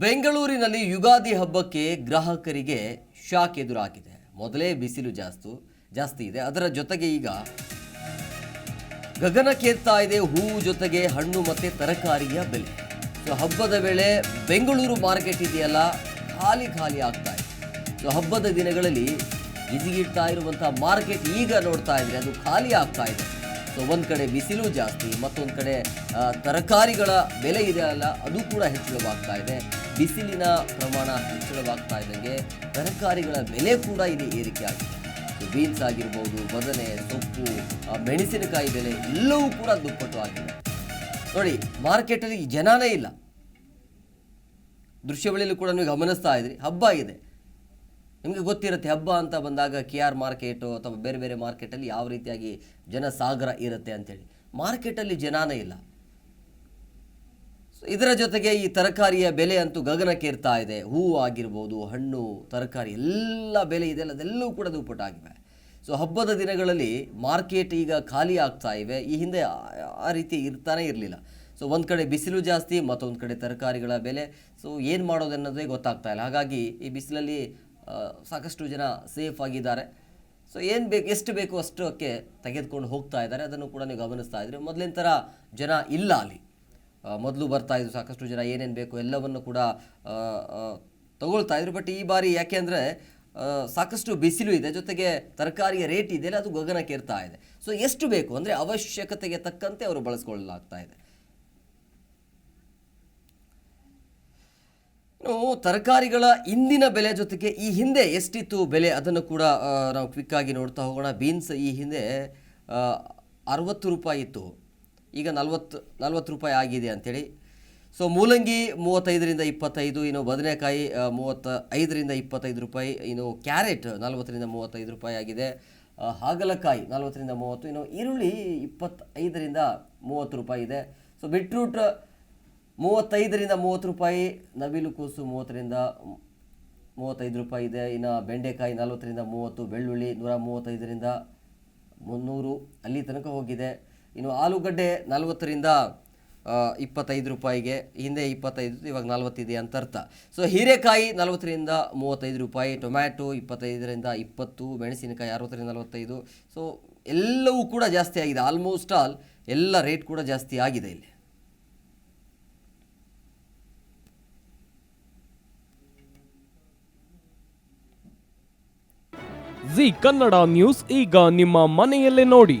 ಬೆಂಗಳೂರಿನಲ್ಲಿ ಯುಗಾದಿ ಹಬ್ಬಕ್ಕೆ ಗ್ರಾಹಕರಿಗೆ ಶಾಕ್ ಎದುರಾಗಿದೆ. ಮೊದಲೇ ಬಿಸಿಲು ಜಾಸ್ತಿ ಜಾಸ್ತಿ ಇದೆ. ಅದರ ಜೊತೆಗೆ ಈಗ ಗಗನಕ್ಕೇರ್ತಾ ಇದೆ. ಹೂವು ಜೊತೆಗೆ ಹಣ್ಣು ಮತ್ತು ತರಕಾರಿಯ ಬೆಲೆ. ಸೊ, ಹಬ್ಬದ ವೇಳೆ ಬೆಂಗಳೂರು ಮಾರ್ಕೆಟ್ ಇದೆಯಲ್ಲ, ಖಾಲಿ ಖಾಲಿ ಆಗ್ತಾ ಇದೆ. ಸೊ, ಹಬ್ಬದ ದಿನಗಳಲ್ಲಿ ಬಿಸಿಗಿಡ್ತಾ ಇರುವಂಥ ಮಾರ್ಕೆಟ್ ಈಗ ನೋಡ್ತಾ ಇದ್ರೆ ಅದು ಖಾಲಿ ಆಗ್ತಾ ಇದೆ. ಸೊ, ಒಂದು ಕಡೆ ಬಿಸಿಲು ಜಾಸ್ತಿ, ಮತ್ತೊಂದು ಕಡೆ ತರಕಾರಿಗಳ ಬೆಲೆ ಇದೆಯಲ್ಲ ಅದು ಕೂಡ ಹೆಚ್ಚಳವಾಗ್ತಾ ಇದೆ. ಬಿಸಿಲಿನ ಪ್ರಮಾಣ ಹೆಚ್ಚಳವಾಗ್ತಾ ಇದ್ದಂಗೆ ತರಕಾರಿಗಳ ಬೆಲೆ ಕೂಡ ಇಲ್ಲಿ ಏರಿಕೆ ಆಗಿದೆ ಬೀನ್ಸ್ ಆಗಿರ್ಬೋದು, ಬದನೆ, ಸೊಪ್ಪು ಮೆಣಸಿನಕಾಯಿ ಬೆಲೆ ಎಲ್ಲವೂ ಕೂಡ ದುಪ್ಪಟ್ಟು ಆಗಿದೆ ನೋಡಿ ಮಾರ್ಕೆಟಲ್ಲಿ ಜನಾನೇ ಇಲ್ಲ. ದೃಶ್ಯವಳಿಯಲ್ಲಿ ಕೂಡ ನೀವು ಗಮನಿಸ್ತಾ ಇದ್ರಿ, ಹಬ್ಬ ಇದೆ ನಿಮಗೆ ಗೊತ್ತಿರುತ್ತೆ, ಹಬ್ಬ ಅಂತ ಬಂದಾಗ ಕೆ ಆರ್ ಮಾರ್ಕೆಟು ಅಥವಾ ಬೇರೆ ಬೇರೆ ಮಾರ್ಕೆಟಲ್ಲಿ ಯಾವ ರೀತಿಯಾಗಿ ಜನಸಾಗರ ಇರುತ್ತೆ ಅಂತೇಳಿ. ಮಾರ್ಕೆಟಲ್ಲಿ ಜನಾನೇ ಇಲ್ಲ. ಇದರ ಜೊತೆಗೆ ಈ ತರಕಾರಿಯ ಬೆಲೆ ಅಂತೂ ಗಗನಕ್ಕೇರ್ತಾ ಇದೆ. ಹೂವು ಆಗಿರ್ಬೋದು, ಹಣ್ಣು, ತರಕಾರಿ ಎಲ್ಲ ಬೆಲೆ ಇದೆಲ್ಲ ಅದೆಲ್ಲವೂ ಕೂಡ ದುಪ್ಪಟ್ಟಾಗಿವೆ. ಸೊ ಹಬ್ಬದ ದಿನಗಳಲ್ಲಿ ಮಾರ್ಕೆಟ್ ಈಗ ಖಾಲಿ ಆಗ್ತಾ ಇವೆ. ಈ ಹಿಂದೆ ಆ- ರೀತಿ ಇರ್ತಾನೆ ಇರಲಿಲ್ಲ. ಸೊ ಒಂದು ಕಡೆ ಬಿಸಿಲು ಜಾಸ್ತಿ, ಮತ್ತೊಂದು ಕಡೆ ತರಕಾರಿಗಳ ಬೆಲೆ. ಸೊ ಏನು ಮಾಡೋದು ಅನ್ನೋದೇ ಗೊತ್ತಾಗ್ತಾ ಇಲ್ಲ. ಹಾಗಾಗಿ ಈ ಬಿಸಿಲಲ್ಲಿ ಸಾಕಷ್ಟು ಜನ ಸೇಫ್ ಆಗಿದ್ದಾರೆ. ಸೊ ಏನು ಬೇಕು, ಎಷ್ಟು ಬೇಕು ಅಷ್ಟಕ್ಕೆ ತೆಗೆದುಕೊಂಡು ಹೋಗ್ತಾ ಇದ್ದಾರೆ. ಅದನ್ನು ಕೂಡ ನೀವು ಗಮನಿಸ್ತಾ ಇದ್ರೆ ಮೊದಲಿನ ಥರ ಜನ ಇಲ್ಲ ಅಲ್ಲಿ. ಮೊದಲು ಬರ್ತಾ ಇದ್ರು ಸಾಕಷ್ಟು ಜನ ಏನೇನು ಬೇಕು ಎಲ್ಲವನ್ನು ಕೂಡ ತಗೊಳ್ತಾ ಇದ್ರು. ಬಟ್ ಈ ಬಾರಿ ಯಾಕೆ ಅಂದರೆ ಸಾಕಷ್ಟು ಬಿಸಿಲು ಇದೆ, ಜೊತೆಗೆ ತರಕಾರಿಯ ರೇಟ್ ಇದೆಯಲ್ಲ ಅದು ಗಗನಕ್ಕೇರ್ತಾ ಇದೆ. ಸೊ ಎಷ್ಟು ಬೇಕು ಅಂದರೆ ಅವಶ್ಯಕತೆಗೆ ತಕ್ಕಂತೆ ಅವರು ಬಳಸ್ಕೊಳ್ಳಲಾಗ್ತಾ ಇದೆ. ತರಕಾರಿಗಳ ಇಂದಿನ ಬೆಲೆ ಜೊತೆಗೆ ಈ ಹಿಂದೆ ಎಷ್ಟಿತ್ತು ಬೆಲೆ, ಅದನ್ನು ಕೂಡ ನಾವು ಕ್ವಿಕ್ಕಾಗಿ ನೋಡ್ತಾ ಹೋಗೋಣ. ಬೀನ್ಸ್ ಈ ಹಿಂದೆ ಅರವತ್ತು ರೂಪಾಯಿ ಇತ್ತು. ಈಗ ನಲ್ವತ್ತು ನಲ್ವತ್ತು ರೂಪಾಯಿ ಆಗಿದೆ ಅಂಥೇಳಿ ಸೊ ಮೂಲಂಗಿ ಮೂವತ್ತೈದರಿಂದ ಇಪ್ಪತ್ತೈದು, ಇನ್ನು ಬದನೆಕಾಯಿ ಮೂವತ್ತ ಐದರಿಂದ ಇಪ್ಪತ್ತೈದು ರೂಪಾಯಿ, ಇನ್ನು ಕ್ಯಾರೆಟ್ ನಲವತ್ತರಿಂದ ಮೂವತ್ತೈದು ರೂಪಾಯಿ ಆಗಿದೆ. ಹಾಗಲಕಾಯಿ ನಲ್ವತ್ತರಿಂದ ಮೂವತ್ತು, ಇನ್ನು ಈರುಳ್ಳಿ ಇಪ್ಪತ್ತೈದರಿಂದ ಮೂವತ್ತು ರೂಪಾಯಿ ಇದೆ. ಸೊ ಬಿಟ್ರೂಟ್ ಮೂವತ್ತೈದರಿಂದ ಮೂವತ್ತು ರೂಪಾಯಿ, ನವಿಲು ಕೂಸು ಮೂವತ್ತರಿಂದ ಮೂವತ್ತೈದು ರೂಪಾಯಿ ಇದೆ. ಇನ್ನು ಬೆಂಡೆಕಾಯಿ ನಲ್ವತ್ತರಿಂದ ಮೂವತ್ತು, ಬೆಳ್ಳುಳ್ಳಿ ನೂರ ಮೂವತ್ತೈದರಿಂದ ಮುನ್ನೂರು, ಅಲ್ಲಿ ತನಕ ಹೋಗಿದೆ. ಇನ್ನು ಆಲೂಗಡ್ಡೆ ನಲವತ್ತರಿಂದ ಇಪ್ಪತ್ತೈದು ರೂಪಾಯಿಗೆ, ಹಿಂದೆ ಇಪ್ಪತ್ತೈದು, ಇವಾಗ ನಲವತ್ತಿದೆ ಅಂತ ಅರ್ಥ. ಸೊ ಹೀರೆಕಾಯಿ ನಲವತ್ತರಿಂದ ಮೂವತ್ತೈದು ರೂಪಾಯಿ, ಟೊಮ್ಯಾಟೊ ಇಪ್ಪತ್ತೈದರಿಂದ ಇಪ್ಪತ್ತು, ಮೆಣಸಿನಕಾಯಿ ಅರವತ್ತರಿಂದ ನಲವತ್ತೈದು. ಸೊ ಎಲ್ಲವೂ ಕೂಡ ಜಾಸ್ತಿ ಆಗಿದೆ. ಆಲ್ಮೋಸ್ಟ್ ಆಲ್ ಎಲ್ಲ ರೇಟ್ ಕೂಡ ಜಾಸ್ತಿ ಆಗಿದೆ ಇಲ್ಲಿ. ಜಿ ಕನ್ನಡ ನ್ಯೂಸ್ ಈಗ ನಿಮ್ಮ ಮನೆಯಲ್ಲೇ ನೋಡಿ.